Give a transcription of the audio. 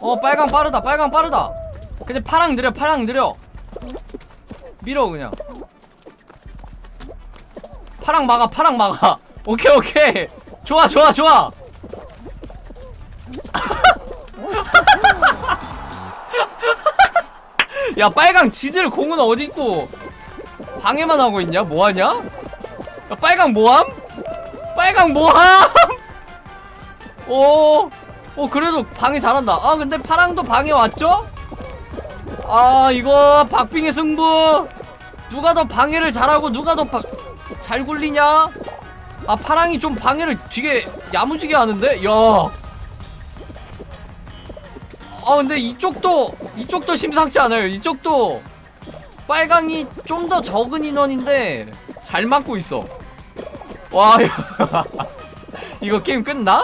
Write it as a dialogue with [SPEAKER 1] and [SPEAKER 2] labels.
[SPEAKER 1] 어 빨강 빠르다 빨강 빠르다. 근데 파랑 느려 파랑 느려. 밀어 그냥. 파랑 막아 파랑 막아. 오케이 오케이. 좋아 좋아 좋아. 야 빨강 지들 공은 어디 있고? 방해만 하고 있냐? 뭐하냐? 야 빨강 뭐함? 빨강 뭐함? 오, 오 그래도 방해 잘한다. 아 근데 파랑도 방해 왔죠? 아 이거 박빙의 승부. 누가 더 방해를 잘하고 누가 더 잘 굴리냐? 아 파랑이 좀 방해를 되게 야무지게 하는데, 야. 아 근데 이쪽도 이쪽도 심상치 않아요. 이쪽도 빨강이 좀 더 적은 인원인데 잘 맞고 있어. 와 이거 게임 끝나?